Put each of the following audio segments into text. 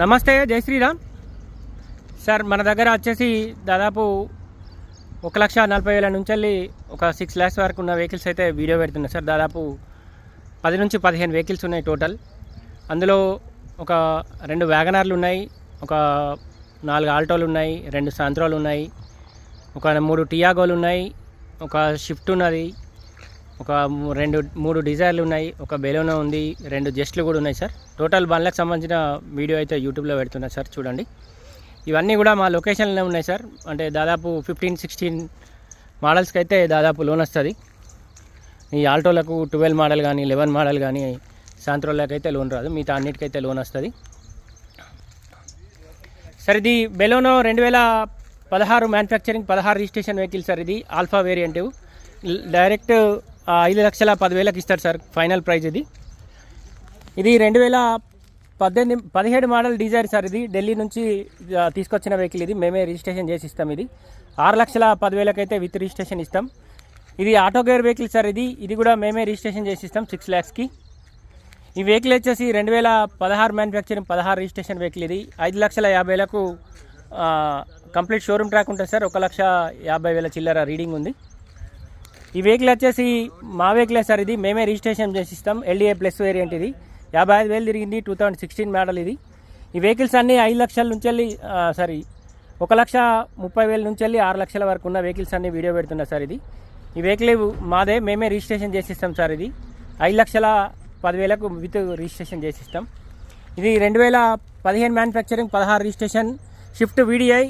నమస్తే జై శ్రీరామ్. సార్ మన దగ్గర వచ్చేసి దాదాపు ఒక లక్ష నలభై వేల నుంచి వెళ్ళి ఒక సిక్స్ ల్యాక్స్ వరకు ఉన్న వెహికల్స్ అయితే వీడియో పెడుతున్నాయి. సార్ దాదాపు పది నుంచి పదిహేను వెహికల్స్ ఉన్నాయి టోటల్ అందులో ఒక రెండు వ్యాగనార్లు ఉన్నాయి ఒక నాలుగు ఆల్టోలు ఉన్నాయి రెండు సాంత్రోలు ఉన్నాయి ఒక మూడు టియాగోలు ఉన్నాయి ఒక షిఫ్ట్ ఉన్నది ఒక రెండు మూడు డిజైర్లు ఉన్నాయి ఒక బెలూనా ఉంది రెండు జెస్ట్లు కూడా ఉన్నాయి సార్. టోటల్ బండ్లకు సంబంధించిన వీడియో అయితే యూట్యూబ్లో పెడుతున్నా సార్ చూడండి. ఇవన్నీ కూడా మా లొకేషన్లో ఉన్నాయి సార్. అంటే దాదాపు ఫిఫ్టీన్ సిక్స్టీన్ మోడల్స్కి అయితే దాదాపు లోన్ వస్తుంది. ఈ ఆల్టోలకు ట్వెల్వ్ మోడల్ కానీ లెవెన్ మోడల్ కానీ సాంత్రోలకు అయితే లోన్ రాదు. మిగతా అన్నిటికైతే లోన్ వస్తుంది. సార్ ఇది బెలోనో రెండు వేల పదహారు మ్యానుఫ్యాక్చరింగ్ పదహారు రిజిస్ట్రేషన్ వెహికల్ సార్ ఇది. ఆల్ఫా వేరియంట్ డైరెక్ట్ ఐదు లక్షల పదివేలకు ఇస్తారు సార్ ఫైనల్ ప్రైజ్ ఇది. ఇది రెండు వేల పద్దెనిమిది పదిహేడు మోడల్ డిజైర్ సార్ ఇది. ఢిల్లీ నుంచి తీసుకొచ్చిన వెహికల్ ఇది. మేమే రిజిస్ట్రేషన్ చేసి ఇస్తాం ఇది. ఆరు లక్షల పదివేలకైతే విత్ రిజిస్ట్రేషన్ ఇస్తాం. ఇది ఆటో గేర్ వెహికల్ సార్ ఇది. ఇది కూడా మేమే రిజిస్ట్రేషన్ చేసి ఇస్తాం సిక్స్ ల్యాక్స్కి. ఈ వెహికల్ వచ్చేసి రెండు వేల పదహారు మ్యానుఫ్యాక్చరింగ్ పదహారు రిజిస్ట్రేషన్ వెహికల్ ఇది. ఐదు లక్షల యాభైలకు వేలకు కంప్లీట్ షోరూమ్ ట్రాక్ ఉంటుంది సార్. ఒక లక్ష యాభై వేల చిల్లర రీడింగ్ ఉంది. ఈ వెహికల్ వచ్చేసి మా వెహికలే సార్ ఇది. మేమే రిజిస్ట్రేషన్ చేసి ఇస్తాం ఎల్డీఏ ప్లస్ వేరియంట్ ఇది. యాభై ఐదు వేలు తిరిగింది టూ థౌజండ్ సిక్స్టీన్ మోడల్ ఇది. ఈ వెహికల్స్ అన్నీ ఐదు లక్షల నుంచి వెళ్ళి సారీ ఒక లక్ష ముప్పై వేల నుంచి వెళ్ళి ఆరు లక్షల వరకు ఉన్న వెహికల్స్ అన్ని వీడియో పెడుతున్నా సార్ ఇది. ఈ వెహికల్ మాదే. మేమే రిజిస్ట్రేషన్ చేసి ఇస్తాం సార్ ఇది. ఐదు లక్షల పదివేలకు విత్ రిజిస్ట్రేషన్ చేసిస్తాం. ఇది రెండు వేల పదిహేను మ్యానుఫ్యాక్చరింగ్ పదహారు రిజిస్ట్రేషన్ షిఫ్ట్ వీడిఐ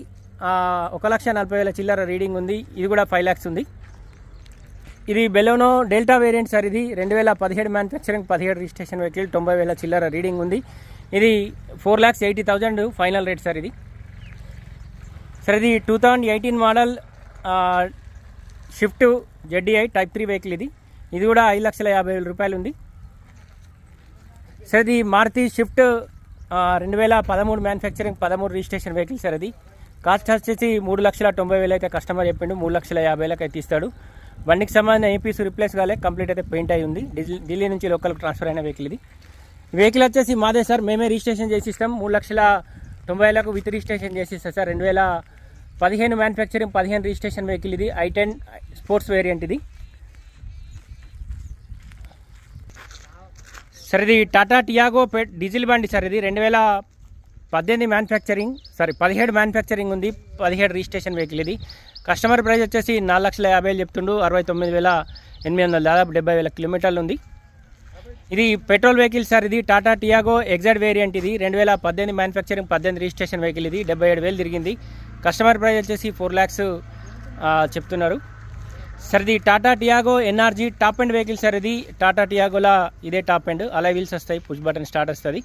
ఒక లక్ష నలభై వేల చిల్లర రీడింగ్ ఉంది. ఇది కూడా ఫైవ్ ల్యాక్స్ ఉంది. ఇది బెలోనో డెల్టా వేరియంట్ సార్. ఇది రెండు వేల పదిహేడు మ్యానుఫ్యాక్చరింగ్ పదిహేడు రిజిస్ట్రేషన్ వెహికల్ తొంభై వేల చిల్లర రీడింగ్ ఉంది. ఇది four lakhs eighty thousand final rate sir ఇది. సార్ ఇది two thousand eighteen model Swift ZDI type three vehicle ఇది. ఇది కూడా ఐదు లక్షల యాభై వేల రూపాయలు ఉంది. సార్ ఇది మారుతి షిఫ్ట్ రెండు వేల పదమూడు మ్యానుఫ్యాక్చరింగ్ పదమూడు రిజిస్ట్రేషన్ వెహికల్ సార్ అది కాస్ట్ వచ్చేసి మూడు లక్షల తొంభై వేలు అయితే కస్టమర్ చెప్పిండు మూడు లక్షల యాభై వేలకైతే ఇస్తాడు. బండికి సంబంధించిన ఏపీస్ రిప్లేస్ కాలే కంప్లీట్ అయితే పెయింట్ అయి ఉంది. ఢిల్లీ నుంచి లోకల్ ట్రాన్స్ఫర్ అయిన వెహికల్ ఇది. వెహికల్ వచ్చేసి మాదే సార్ మేమే రిజిస్ట్రేషన్ చేసి ఇస్తాం మూడు లక్షల తొంభై వేలకు విత్ రిజిస్ట్రేషన్ చేసి ఇస్తాం సార్. రెండు వేల పదిహేను మ్యానుఫ్యాక్చరింగ్ పదిహేను రిజిస్ట్రేషన్ వెహికల్ ఇది. ఐ టెన్ స్పోర్ట్స్ వేరియంట్ ఇది. సార్ ఇది టాటా టియాగో పెట్ డీజిల్ బండి సార్ ఇది. రెండు వేల పద్దెనిమిది మ్యానుఫ్యాక్చరింగ్ సారీ పదిహేడు మ్యానుఫ్యాక్చరింగ్ ఉంది. పదిహేడు రిజిస్ట్రేషన్ వెహికల్ ఇది. కస్టమర్ ప్రైస్ వచ్చేసి నాలుగు లక్షల యాభై వేలు చెప్తుండు. అరవై తొమ్మిది వేల ఎనిమిది వందల. దాదాపు డెబ్బై వేల కిలోమీటర్లు ఉంది. ఇది పెట్రోల్ వెహికల్ సార్ ఇది టాటా టియాగో ఎగ్జాడ్ వేరియంట్ ఇది. రెండు వేల పద్దెనిమిది మ్యానుఫ్యాక్చరింగ్ పద్దెనిమిది రిజిస్ట్రేషన్ వెహికల్ ఇది. డెబ్బై ఏడు వేలు తిరిగింది. కస్టమర్ ప్రైస్ వచ్చేసి ఫోర్ ల్యాక్స్ చెప్తున్నారు. సార్ ఇది Tata Tiago NRG top end vehicle sir ఇది. టాటా టియాగోలా ఇదే టాప్ అండ్ అలా వీల్స్ వస్తాయి పుష్ బటన్ స్టార్ట్ వస్తుంది.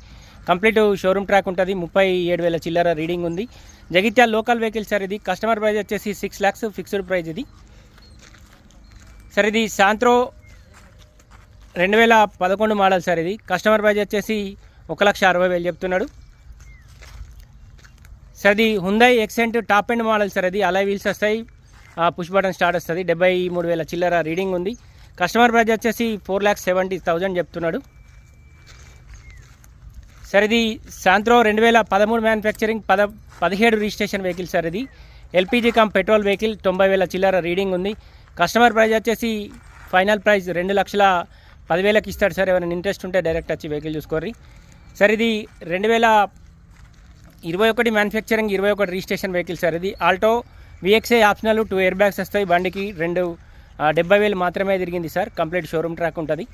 కంప్లీట్ షోరూమ్ ట్రాక్ ఉంటుంది. ముప్పై ఏడు వేల చిల్లర రీడింగ్ ఉంది. జగిత్యాల లోకల్ వెహికల్ సార్ ఇది. కస్టమర్ ప్రైస్ వచ్చేసి సిక్స్ ల్యాక్స్ ఫిక్స్డ్ ప్రైస్ ఇది. సార్ ఇది శాంత్రో రెండు వేల పదకొండు మోడల్ సార్ ఇది. కస్టమర్ ప్రైస్ వచ్చేసి ఒక లక్ష అరవై వేలు చెప్తున్నాడు. సార్ ఇది Hyundai Xcent top end model sir అది అలా వీల్స్ వస్తాయి. పుష్ బటన్ స్టార్ట్ వస్తుంది. డెబ్బై మూడు వేల చిల్లర రీడింగ్ ఉంది. కస్టమర్ ప్రైస్ వచ్చేసి ఫోర్ ల్యాక్స్ సెవెంటీ థౌజండ్ చెప్తున్నాడు. సార్ ఇది శాంత్రో రెండు వేల పదమూడు మ్యానుఫ్యాక్చరింగ్ పద పదిహేడు రిజిస్ట్రేషన్ వెహికల్ సార్ ఇది. ఎల్పిజి కమ్ పెట్రోల్ వెహికల్ తొంభై వేల చిల్లర రీడింగ్ ఉంది. కస్టమర్ ప్రైస్ వచ్చేసి ఫైనల్ ప్రైస్ రెండు లక్షల పదివేలకు ఇస్తాడు సార్. ఎవరైనా ఇంట్రెస్ట్ ఉంటే డైరెక్ట్ వచ్చి వెహికల్ చూసుకోర్రి. సార్ ఇది రెండు వేల ఇరవై ఒకటి మ్యానుఫ్యాక్చరింగ్ ఇరవై ఒకటి రిజిస్ట్రేషన్ వెహికల్ సార్ ఇది. Alto VXI optional two air bags వస్తాయి. బండికి రెండు డెబ్బై వేలు మాత్రమే తిరిగింది సార్. కంప్లీట్ షోరూమ్ ట్రాక్ ఉంటుంది.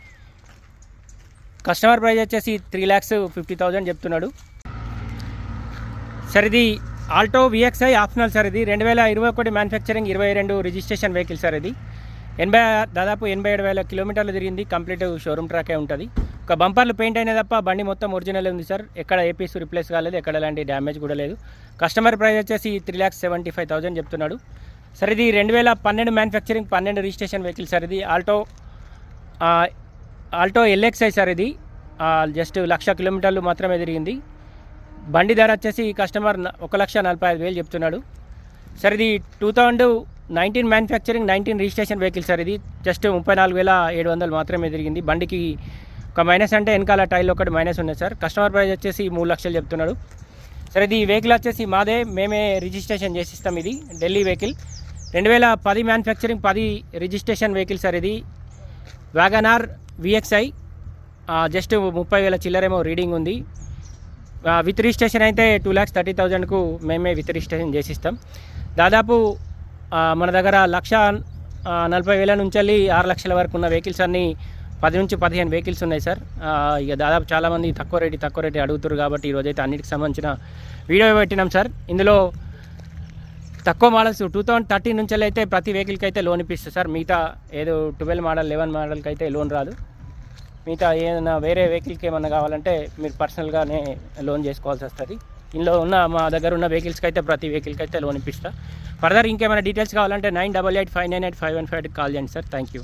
కస్టమర్ ప్రైస్ వచ్చేసి త్రీ ల్యాక్స్ ఫిఫ్టీ థౌజండ్ చెప్తున్నాడు. సార్ ఇది ఆల్టో విఎక్స్ఐ ఆప్షనల్ సార్ ఇది. రెండు వేల ఇరవై ఒకటి మ్యానుఫ్యాక్చరింగ్ ఇరవై రెండు రిజిస్ట్రేషన్ వెహికల్ సార్ ఇది. ఎనభై దాదాపు ఎనభై ఏడు వేల కిలోమీటర్లు తిరిగింది. కంప్లీట్ షోరూమ్ ట్రాకే ఉంటుంది. ఒక బంపర్లు పెయింట్ అయినా తప్ప బండి మొత్తం ఒరిజినల్ ఉంది సార్. ఎక్కడ ఏపీస్ రిప్లేస్ కాలేదు ఎక్కడ ఎలాంటి డ్యామేజ్ కూడా లేదు. కస్టమర్ ప్రైస్ వచ్చేసి three lakhs seventy five thousand చెప్తున్నాడు. సార్ ఇది రెండు వేల పన్నెండు మ్యానుఫ్యాక్చరింగ్ పన్నెండు రిజిస్ట్రేషన్ వెహికల్ సార్ ఇది. ఆల్టో ఆల్టో ఎల్ఎక్స్ఐ సార్ ఇది. జస్ట్ లక్ష కిలోమీటర్లు మాత్రమే తిరిగింది. బండి ధర వచ్చేసి కస్టమర్ ఒక లక్ష నలభై ఐదు వేలు చెప్తున్నాడు. సార్ ఇది two thousand nineteen manufacturing nineteen registration vehicle sir ఇది. జస్ట్ ముప్పై నాలుగు వేల ఏడు వందలు మాత్రమే తిరిగింది. బండికి ఒక మైనస్ అంటే వెనకాల టైల్ ఒకటి మైనస్ ఉన్నాయి సార్. కస్టమర్ ప్రైస్ వచ్చేసి మూడు లక్షలు చెప్తున్నాడు. సార్ ఇది వెహికల్ వచ్చేసి మాదే మేమే రిజిస్ట్రేషన్ చేసిస్తాం ఇది ఢిల్లీ వెహికల్. రెండు వేల పది మ్యానుఫ్యాక్చరింగ్ పది రిజిస్ట్రేషన్ వెహికల్ సార్ ఇది. వ్యాగనార్ విఎక్స్ఐ జస్ట్ ముప్పై వేల చిల్లరేమో రీడింగ్ ఉంది. విత్ రిజిస్ట్రేషన్ అయితే టూ ల్యాక్స్ థర్టీ థౌజండ్కు మేమే విత్ రిజిస్ట్రేషన్ చేసిస్తాం. దాదాపు మన దగ్గర లక్ష నలభై వేల నుంచి వెళ్ళి ఆరు లక్షల వరకు ఉన్న వెహికల్స్ అన్నీ పది నుంచి పదిహేను వెహికల్స్ ఉన్నాయి సార్. ఇక దాదాపు చాలామంది తక్కువ రేటు తక్కువ రేటు అడుగుతారు కాబట్టి ఈరోజు అయితే అన్నిటికి సంబంధించిన వీడియో పెట్టినాం సార్. ఇందులో తక్కువ మోడల్స్ టూ థౌసండ్ థర్టీన్ నుంచి అయితే ప్రతి వెహికల్కి అయితే లోన్ ఇప్పిస్తుంది సార్. మిగతా ఏదో ట్వెల్వ్ మోడల్ లెవెన్ మోడల్కి అయితే లోన్ రాదు. మిగతా ఏదైనా వేరే వెహికల్కి ఏమన్నా కావాలంటే మీరు పర్సనల్గానే లోన్ చేసుకోవాల్సి వస్తుంది. ఇందులో ఉన్న మా దగ్గర ఉన్న వెహికల్స్కి అయితే ప్రతి వెహికల్కి అయితే లోన్ ఇప్పిస్తా. ఫర్దర్ ఇంకేమైనా డీటెయిల్స్ కావాలంటే nine double eight five nine eight five one five call చేయండి సార్. Thank you.